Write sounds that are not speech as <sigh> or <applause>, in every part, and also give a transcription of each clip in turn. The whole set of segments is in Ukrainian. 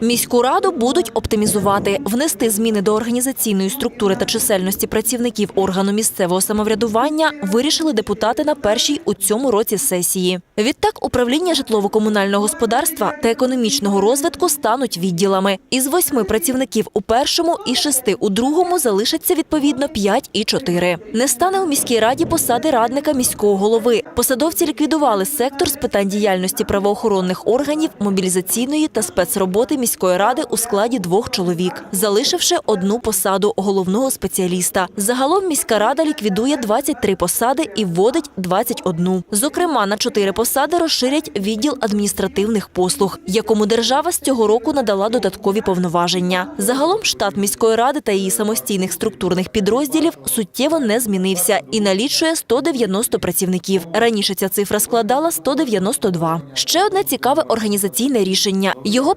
Міську раду будуть оптимізувати, внести зміни до організаційної структури та чисельності працівників органу місцевого самоврядування вирішили депутати на першій у цьому році сесії. Відтак, управління житлово-комунального господарства та економічного розвитку стануть відділами. Із восьми працівників у першому і шести у другому залишаться відповідно п'ять і чотири. Не стане у міській раді посади радника міського голови. Посадовці ліквідували сектор з питань діяльності правоохоронних органів, мобілізаційної та спецроботи міської ради у складі двох чоловік, залишивши одну посаду головного спеціаліста. Загалом міська рада ліквідує 23 посади і вводить 21. Зокрема, на 4 посади розширять відділ адміністративних послуг, якому держава з цього року надала додаткові повноваження. Загалом штат міської ради та її самостійних структурних підрозділів суттєво не змінився і налічує 190 працівників. Раніше ця цифра складала 192. Ще одне цікаве організаційне рішення. Його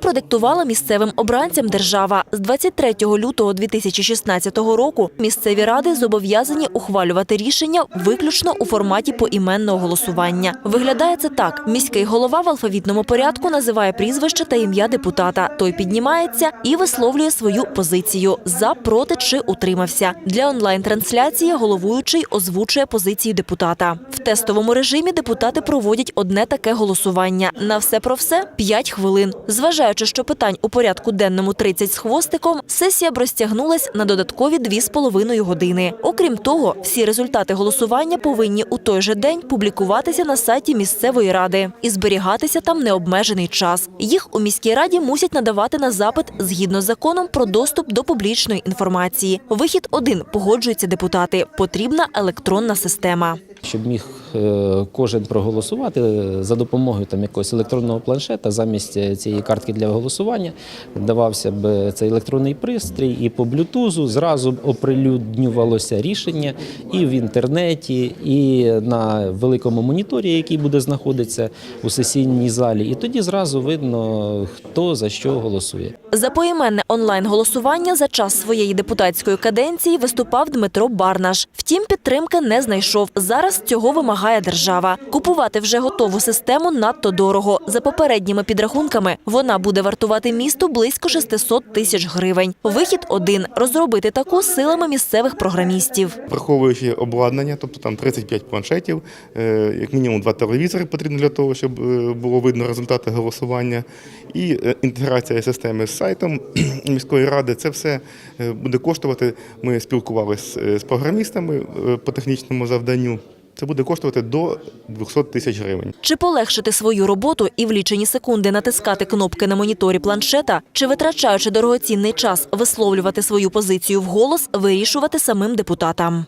продиктувала місцевим обранцям держава. З 23 лютого 2016 року місцеві ради зобов'язані ухвалювати рішення виключно у форматі поіменного голосування. Виглядає це так: міський голова в алфавітному порядку називає прізвище та ім'я депутата. Той піднімається і висловлює свою позицію за, проти чи утримався. Для онлайн-трансляції головуючий озвучує позицію депутата. В тестовому режимі депутати проводять одне таке голосування. На все про все 5 хвилин. Зважаючи, що питань у порядку денному 30 з хвостиком, сесія б розтягнулась на додаткові 2,5 години. Окрім того, всі результати голосування повинні у той же день публікуватися на сайті місцевої ради і зберігатися там необмежений час. Їх у міській раді мусять надавати на запит згідно з законом про доступ до публічної інформації. Вихід один погоджуються депутати. Потрібна електронна система. Щоб міг е, кожен проголосувати е, за допомогою там якогось електронного планшета замість е, цієї картки для голосування давався б цей електронний пристрій, і по блютузу зразу оприлюднювалося рішення і в інтернеті, і на великому моніторі, який буде знаходитися у сесійній залі. І тоді зразу видно, хто за що голосує. За поіменне онлайн-голосування за час своєї депутатської каденції виступав Дмитро Барнаш. Втім, підтримки не знайшов. Зараз цього вимагає держава. Купувати вже готову систему надто дорого. За попередніми підрахунками вона буде вартувати місту близько 600 тисяч гривень. Вихід один розробити таку силами місцевих програмістів. Враховуючи обладнання, тобто там 35 планшетів, е, як мінімум два телевізори потрібно для того, щоб е, було видно результати голосування, і е, інтеграція системи з сайтом <clears throat> міської ради. Це все буде коштувати. Ми спілкувалися з програмістами по технічному завданню. Це буде коштувати до 200 тисяч гривень. Чи полегшити свою роботу і в лічені секунди натискати кнопки на моніторі планшета, чи витрачаючи дорогоцінний час висловлювати свою позицію в голос, вирішувати самим депутатам.